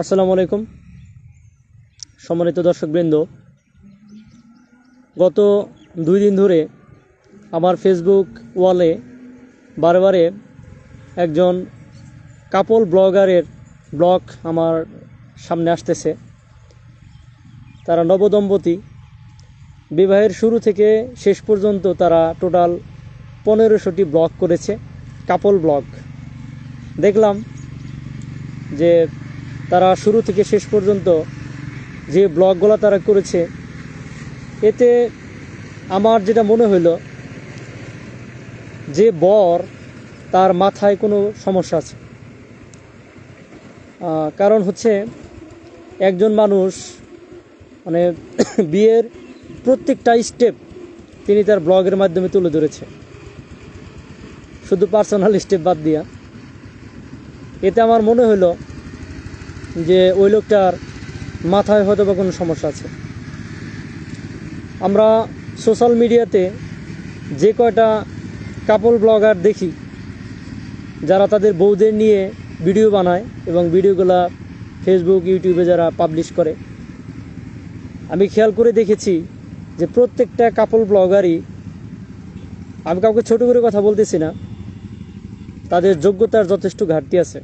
আসসালামু আলাইকুম। সম্মানিত দর্শকবৃন্দ, গত দুই দিন ধরে আমার ফেসবুক ওয়ালে বারে বারে একজন কাপল ব্লগারের ব্লগ আমার সামনে আসতেছে। তারা নবদম্পতি। বিবাহের শুরু থেকে শেষ পর্যন্ত তারা টোটাল পনেরোশোটি ব্লগ করেছে কাপল ব্লগ দেখলাম যে তারা শুরু থেকে শেষ পর্যন্ত যে ব্লগগুলো তারা করেছে, এতে আমার যেটা মনে হইল যে বর তার মাথায় কোনো সমস্যা আছে। কারণ হচ্ছে একজন মানুষ মানে বিয়ের প্রত্যেকটা স্টেপ তিনি তার ব্লগের মাধ্যমে তুলে ধরেছে। শুধু পার্সোনাল স্টেপ বাদ দিয়া। এতে আমার মনে হলো যে ওই লোকটার মাথায় হয়তো বা কোনো সমস্যা আছে। আমরা সোশ্যাল মিডিয়াতে যে কয়টা কাপল ব্লগার দেখি, যারা তাদের বউদের নিয়ে ভিডিও বানায় এবং ভিডিওগুলা ফেসবুক ইউটিউবে যারা পাবলিশ করে। আমি খেয়াল করে দেখেছি যে প্রত্যেকটা কাপল ব্লগারই আমি কাউকে ছোট করে কথা বলতেছি না, তাদের যোগ্যতার যথেষ্ট ঘাটতি আছে।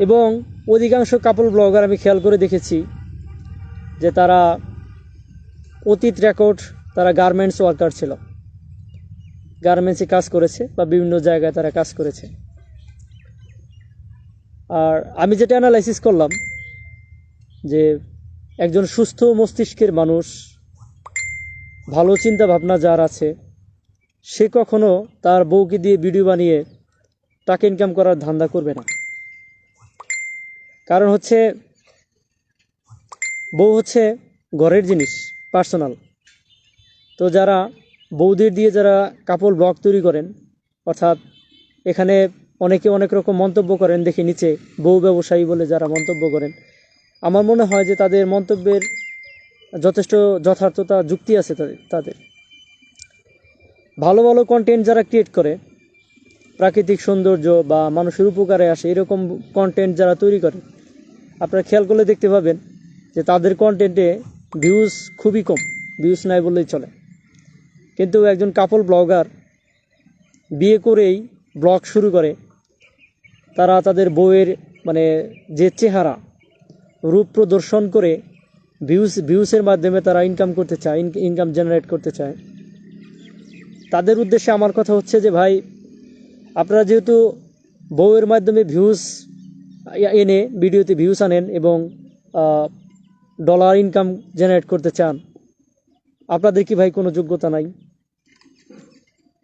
এবং অধিকাংশ কাপল ব্লগার আমি খেয়াল করে দেখেছি যে তারা অতীত রেকর্ড তারা গার্মেন্টস ওয়ার্কার ছিল। গার্মেন্টসে কাজ করেছে বা বিভিন্ন জায়গায় তারা কাজ করেছে। আর আমি যেটা অ্যানালাইসিস করলাম যে একজন সুস্থ মস্তিষ্কের মানুষ, ভালো চিন্তা ভাবনা যার আছে, সে কখনো তার বউকে দিয়ে ভিডিও বানিয়ে টাকা ইনকাম করার ধান্দা করবে না। কারণ হচ্ছে বউ হচ্ছে ঘরের জিনিস পার্সোনাল তো যারা বৌদির দিয়ে যারা কাপড় ব্লগ তৈরি করেন, অর্থাৎ এখানে অনেকে অনেক রকম মন্তব্য করেন, দেখি নিচে বউ ব্যবসায়ী বলে যারা মন্তব্য করেন, আমার মনে হয় যে তাদের মন্তব্যের যথেষ্ট যথার্থতা, যুক্তি আছে তাদের তাদের। ভালো ভালো কন্টেন্ট যারা ক্রিয়েট করে, প্রাকৃতিক সৌন্দর্য বা মানুষের উপকারে আসে, এরকম কন্টেন্ট যারা তৈরি করে আপনারা খেয়াল করলে দেখতে পাবেন যে তাদের কন্টেন্টে ভিউজ খুবই কম ভিউজ নাই বললেই চলে। কিন্তু একজন কাপল ব্লগার বিয়ে করেই ব্লগ শুরু করে, তারা তাদের বউয়ের মানে যে চেহারা, রূপ প্রদর্শন করে ভিউজ ভিউসের মাধ্যমে তারা ইনকাম করতে চায় ইনকাম জেনারেট করতে চায়। তাদের উদ্দেশ্যে আমার কথা হচ্ছে যে ভাই, আপনারা যেহেতু বউয়ের মাধ্যমে ভিউজ এনে ভিডিওতে ভিউস আনেন এবং ডলার ইনকাম জেনারেট করতে চান। আপনাদের কি ভাই কোনো যোগ্যতা নাই?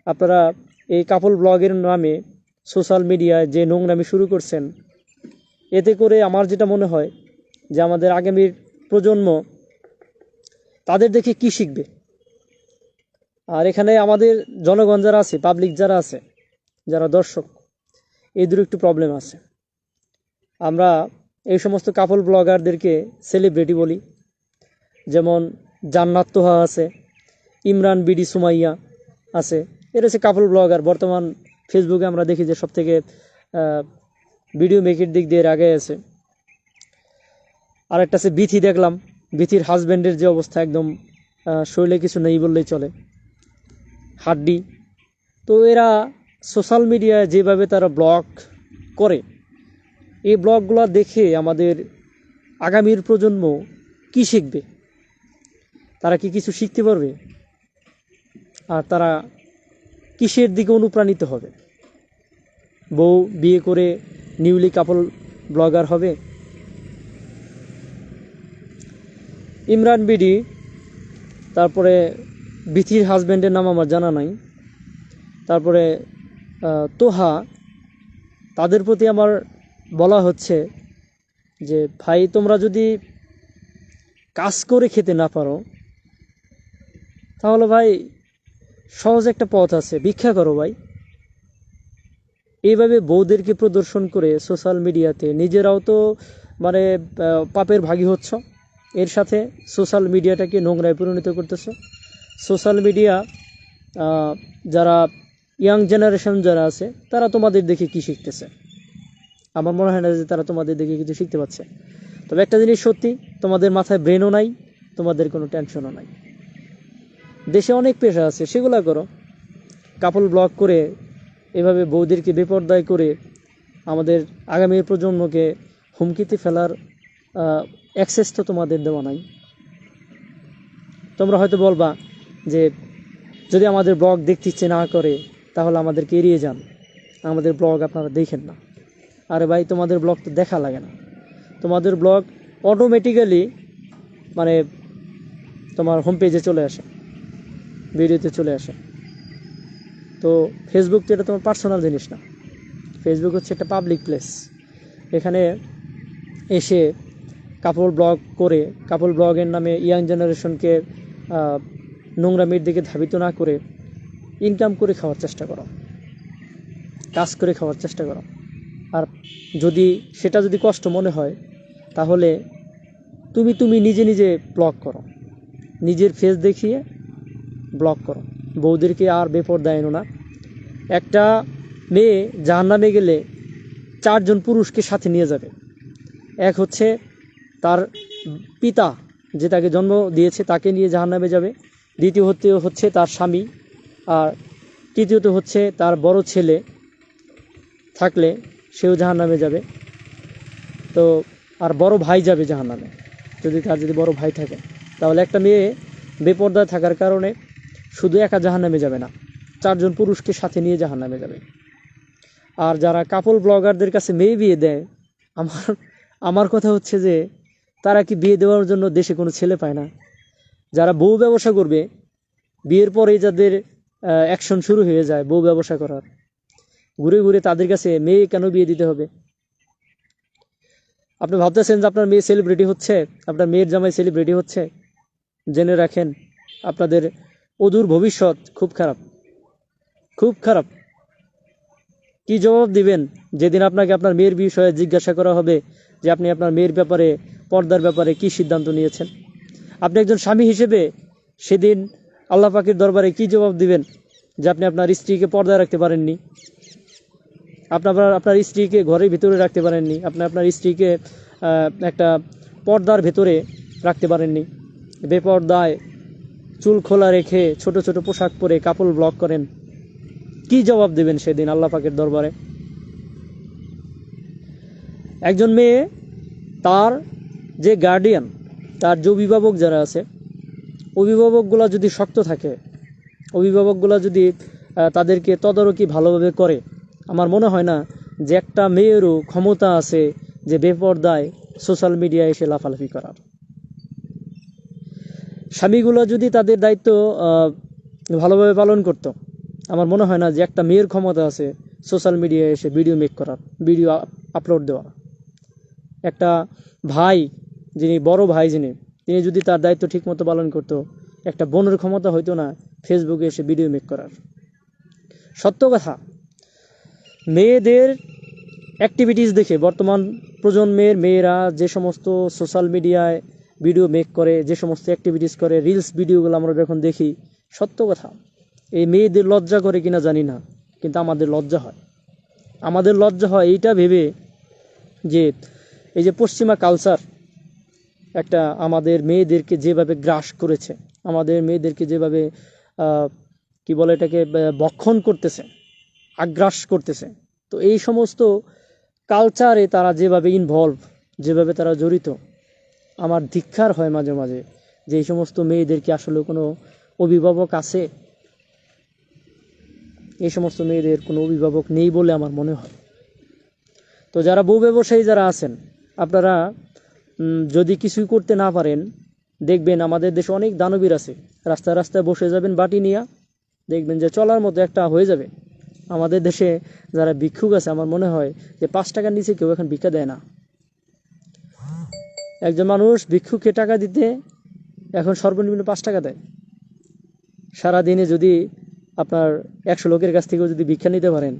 আপনারা এই কাপল ব্লগের নামে সোশ্যাল মিডিয়ায় যে নোংরামি শুরু করছেন, এতে করে আমার যেটা মনে হয় যে আমাদের আগামীর প্রজন্ম তাদের দেখে কি শিখবে? আর এখানে আমাদের জনগণ যারা আছে পাবলিক যারা আছে, যারা দর্শক, এদের একটু প্রবলেম আছে। আমরা এই সমস্ত কাপল ব্লগারদেরকে সেলিব্রিটি বলি। যেমন জান্নাত তোহা আছে, ইমরান বিডি সুমাইয়া আছে। এরা হচ্ছে কাপল ব্লগার বর্তমান ফেসবুকে আমরা দেখি যে সবথেকে ভিডিও মেকের দিক দিয়ে আগে আছে। আরেকটা আছে বিথি দেখলাম। বিথির হাজব্যান্ডের যে অবস্থা একদম শরীরে কিছু নেই বললেই চলে। হাড্ডি। তো এরা সোশ্যাল মিডিয়ায় যেভাবে তারা ব্লগ করে এই ব্লগগুলো দেখে আমাদের আগামীর প্রজন্ম কি শিখবে? তারা কি কিছু শিখতে পারবে? আর তারা কিসের দিকে অনুপ্রাণিত হবে? বউ বিয়ে করে নিউলি কাপল ব্লগার হবে? ইমরান বিডি, তারপরে বিথির হাজব্যান্ডের নাম আমার জানা নাই। তারপরে তোহা, তাদের প্রতি আমার বলা হচ্ছে যে, ভাই, তোমরা যদি কাজ করে খেতে না পারো, তাহলে ভাই, সহজ একটা পথ আছে। ভিক্ষা করো ভাই। এইভাবে বউদেরকে প্রদর্শন করে সোশ্যাল মিডিয়াতে, নিজেরাও তো মানে পাপের ভাগী হচ্ছ। এর সাথে সোশ্যাল মিডিয়াটাকে নোংরায় পরিণত করতেছ। সোশ্যাল মিডিয়া যারা ইয়াং জেনারেশন যারা আছে, তারা তোমাদের দেখে কি শিখতেছে? আমার মনে হয় না যে তারা তোমাদের দেখে কিছু শিখতে পারছে। তবে একটা জিনিস সত্যি, তোমাদের মাথায় ব্রেনও নাই, তোমাদের কোনো টেনশনও নাই। দেশে অনেক পেশা আছে, সেগুলো করো। কাপল ব্লগ করে, এভাবে বৌদিরকে বেপর্দায় করে, আমাদের আগামী প্রজন্মকে হুমকিতে ফেলার অ্যাক্সেস তো তোমাদের দেওয়া নাই। তোমরা হয়তো বলবা যে, যদি আমাদের ব্লগ দেখতে ইচ্ছে না করে, তাহলে আমাদেরকে এড়িয়ে যান। আমাদের ব্লগ আপনারা দেখেন না। আরে ভাই, তোমাদের ব্লগ তো দেখা লাগে না। তোমাদের ব্লগ অটোমেটিক্যালি মানে তোমার হোম পেজে চলে আসে ভিডিওতে চলে আসে। তো ফেসবুক তো এটা তোমার পার্সোনাল জিনিস না। ফেসবুক হচ্ছে একটা পাবলিক প্লেস এখানে এসে কাপড় ব্লগ করে কাপড় ব্লগের নামে ইয়াং জেনারেশনকে নোংরামির দিকে ধাবিত না করে ইনকাম করে খাওয়ার চেষ্টা করো। কাজ করে খাওয়ার চেষ্টা করো। আর যদি সেটা যদি কষ্ট মনে হয়, তাহলে তুমি তুমি নিজে নিজে ব্লক করো। নিজের ফেস দেখিয়ে ব্লক করো। বৌদেরকে আর বেপরদায় এনো না। একটা মেয়ে জাহান্নামে গেলে চারজন পুরুষকে সাথে নিয়ে যাবে। এক হচ্ছে তার পিতা যে তাকে জন্ম দিয়েছে, তাকে নিয়ে জাহান্নামে যাবে। দ্বিতীয় হচ্ছে তার স্বামী। আর তৃতীয়ত হচ্ছে তার বড় ছেলে থাকলে সেও জাহান্নামে যাবে। তো, আর বড় ভাই যাবে জাহান্নামে। যদি তার যদি বড় ভাই থাকে। তাহলে একটা মেয়ে বেপর্দায় থাকার কারণে শুধু একা জাহান্নামে যাবে না, চারজন পুরুষকে সাথে নিয়ে জাহান্নামে যাবে। আর যারা কাপল ব্লগারদের কাছে মেয়ে বিয়ে দেয়, আমার আমার কথা হচ্ছে যে, তারা কি বিয়ে দেওয়ার জন্য দেশে কোনো ছেলে পায় না? যারা বউ ব্যবসা করবে, বিয়ের পরে যাদের অ্যাকশন শুরু হয়ে যায় বউ ব্যবসা করার। ঘুরে ঘুরে তাদের কাছে মেয়ে কেন বিয়ে দিতে হবে? আপনি ভাবতেছেন যে আপনার মেয়ে সেলিব্রিটি হচ্ছে, আপনার মেয়ের জামাই সেলিব্রিটি হচ্ছে। জেনে রাখেন, আপনাদের অদূর ভবিষ্যৎ খুব খারাপ। খুব খারাপ। কি জবাব দিবেন? যেদিন আপনাকে আপনার মেয়ের বিষয়ে জিজ্ঞাসা করা হবে যে আপনি আপনার মেয়ের ব্যাপারে, পর্দার ব্যাপারে কি সিদ্ধান্ত নিয়েছেন? আপনি একজন স্বামী হিসেবে সেদিন আল্লাহ পাকের দরবারে কি জবাব দিবেন যে আপনি আপনার স্ত্রীকে পর্দায় রাখতে পারেননি? আপনার আপনার স্ত্রীকে ঘরের ভিতরে রাখতে পারেননি আপনি আপনার স্ত্রীকে একটা পর্দার ভেতরে রাখতে পারেননি। বেপর্দায় চুল খোলা রেখে ছোট ছোট পোশাক পরে কাপড় ব্লক করেন। কি জবাব দেবেন সেদিন আল্লাহ পাকের দরবারে? একজন মেয়ে, তার যে গার্ডিয়ান তার যে অভিভাবক যারা আছে, অভিভাবকগুলো যদি শক্ত থাকে, অভিভাবকগুলো যদি তাদেরকে তদারকি ভালোভাবে করে আমার মনে হয় না যে একটা মেয়েরও ক্ষমতা আছে যে বেপর্দায় সোশ্যাল মিডিয়ায় এসে লাফালাফি করার স্বামীগুলো যদি তাদের দায়িত্ব ভালোভাবে পালন করতো, আমার মনে হয় না যে একটা মেয়ের ক্ষমতা আছে সোশ্যাল মিডিয়ায় এসে ভিডিও মেক করার ভিডিও আপলোড দেওয়া একটা ভাই, যিনি বড় ভাই যিনি, তিনি যদি তার দায়িত্ব ঠিকমতো পালন করতো, একটা বোনের ক্ষমতা হইতো না ফেসবুকে এসে ভিডিও মেক করার। সত্য কথা মেয়েদের অ্যাক্টিভিটিস দেখে, বর্তমান প্রজন্মের মেয়েরা যে সমস্ত সোশ্যাল মিডিয়ায় ভিডিও মেক করে, যে সমস্ত অ্যাক্টিভিটিস করে রিলস ভিডিওগুলো আমরা যখন দেখি, সত্য কথা, এই মেয়েদের লজ্জা করে কিনা জানি না, কিন্তু আমাদের লজ্জা হয়। আমাদের লজ্জা হয় এইটা ভেবে যে, এই যে পশ্চিমা কালচার একটা আমাদের মেয়েদেরকে যেভাবে গ্রাস করেছে, আমাদের মেয়েদেরকে যেভাবে কি বলে এটাকে বক্ষণ করতেছে আগ্রাস করতেছে। তো এই সমস্ত কালচারে তারা যেভাবে ইনভলভ যেভাবে তারা জড়িত, আমার ধিক্ষার হয় মাঝে মাঝে যে এই সমস্ত মেয়েদেরকে আসলে কোনো অভিভাবক আছে? এই সমস্ত মেয়েদের কোনো অভিভাবক নেই বলে আমার মনে হয়। তো যারা বউ ব্যবসায়ী যারা আছেন, আপনারা যদি কিছুই করতে না পারেন, দেখবেন আমাদের দেশে অনেক দানবীর আছে। রাস্তায় রাস্তায় বসে যাবেন বাটি নিয়ে, দেখবেন যে চলার মতো একটা হয়ে যাবে। আমাদের দেশে যারা ভিক্ষুক আছে, আমার মনে হয় যে পাঁচ টাকার নিচে কেউ এখন ভিক্ষা দেয় না। একজন মানুষ ভিক্ষুককে টাকা দিতে এখন সর্বনিম্ন পাঁচ টাকা দেয়। সারাদিনে যদি আপনার একশো লোকের কাছ থেকেও যদি ভিক্ষা নিতে পারেন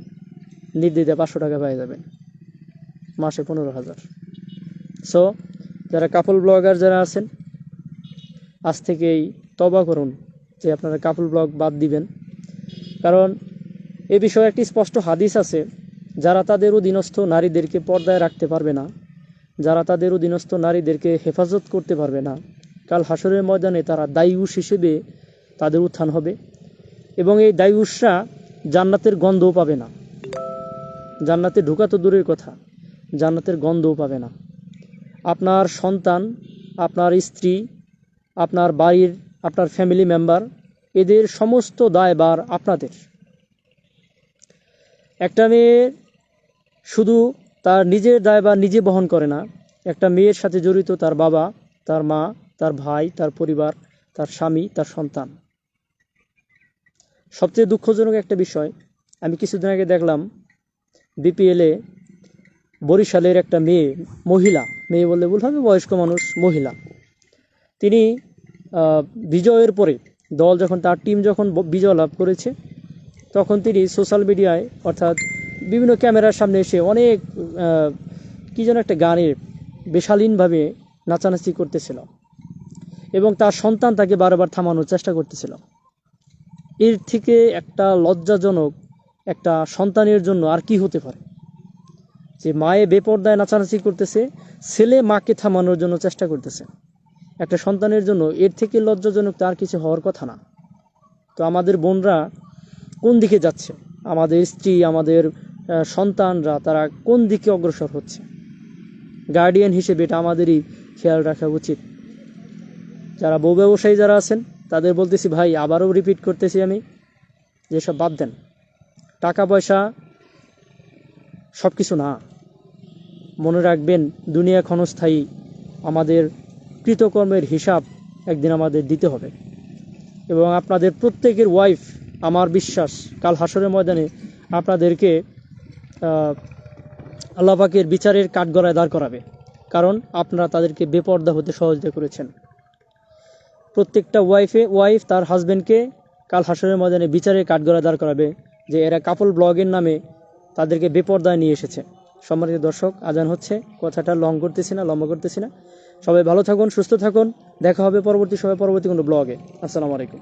নির্দিতে পাঁচশো টাকা পেয়ে যাবেন মাসে পনেরো হাজার। সো যারা কাপল ব্লগার যারা আছেন, আজ থেকেই তবা করুন যে আপনারা কাপল ব্লগ বাদ দিবেন। কারণ এ বিষয়ে একটি স্পষ্ট হাদিস আছে, যারা তাদের অধীনস্থ নারীদেরকে পর্দায় রাখতে পারবে না, যারা তাদের অধীনস্থ নারীদেরকে হেফাজত করতে পারবে না। কাল হাসরের ময়দানে তারা দায়ুষ হিসেবে তাদের উত্থান হবে এবং এই দায়ুষরা জান্নাতের গন্ধও পাবে না। জান্নাতে ঢোকা তো দূরের কথা, জান্নাতের গন্ধও পাবে না। আপনার সন্তান, আপনার স্ত্রী, আপনার বাড়ির, আপনার ফ্যামিলি মেম্বার এদের সমস্ত দায়ভার আপনাদের। একটা মেয়ে শুধু তার নিজের দায় বা নিজে বহন করে না, একটা মেয়ের সাথে জড়িত তার বাবা, তার মা, তার ভাই, তার পরিবার, তার স্বামী, তার সন্তান। সবচেয়ে দুঃখজনক একটা বিষয়, আমি কিছুদিন আগে দেখলাম বিপিএলে বরিশালের একটা মেয়ে, মহিলা, মেয়ে বললে ভুল হবে, বয়স্ক মানুষ, মহিলা। তিনি বিজয়ের পরে দল যখন, তার টিম যখন বিজয় লাভ করেছে তখন তিনি সোশ্যাল মিডিয়ায়, অর্থাৎ বিভিন্ন ক্যামেরার সামনে এসে অনেক কী যেন একটা গানের বেশালীনভাবে নাচানাচি করতেছিল এবং তার সন্তান তাকে বারবার থামানোর চেষ্টা করতেছিল। এর থেকে একটা লজ্জাজনক একটা সন্তানের জন্য আর কি হতে পারে? যে মায়ে বেপর্দায় নাচানাচি করতেছে, ছেলে মাকে থামানোর জন্য চেষ্টা করতেছে। একটা সন্তানের জন্য এর থেকে লজ্জাজনক তার কিছু হওয়ার কথা না। তো আমাদের বোনরা কোন দিকে যাচ্ছে? আমাদের স্ত্রী, আমাদের সন্তানরা তারা কোন দিকে অগ্রসর হচ্ছে? গার্ডিয়ান হিসেবে এটা আমাদেরই খেয়াল রাখা উচিত। যারা বউ ব্যবসায়ী যারা আছেন, তাদের বলতেছি, ভাই, আবারও রিপিট করতেছি আমি, যেসব বাদ দেন। টাকা পয়সা সব কিছু না। মনে রাখবেন, দুনিয়া ক্ষণস্থায়ী। আমাদের কৃতকর্মের হিসাব একদিন আমাদের দিতে হবে। এবং আপনাদের প্রত্যেকের ওয়াইফ আমার বিশ্বাস কাল হাসরের ময়দানে আপনাদেরকে আহ, আল্লাহ পাকের বিচারের কাঠগড়ায় দাঁড় করাবে। কারণ আপনারা তাদেরকে বেপর্দা হতে সহযোগিতা করেছেন। প্রত্যেকটা ওয়াইফে ওয়াইফ তার হাজবেন্ডকে কাল হাসরের ময়দানে বিচারের কাঠগড়ায় দাঁড় করাবে যে এরা কাপল ব্লগের নামে তাদেরকে বেপর্দায় নিয়ে এসেছে। সম্মানিত দর্শক আজান হচ্ছে। কথাটা লং করতেছি না লম্বা করতেছি না। সবাই ভালো থাকুন সুস্থ থাকুন। দেখা হবে পরবর্তী সময় পরবর্তী কোনো ব্লগে আসসালামু আলাইকুম।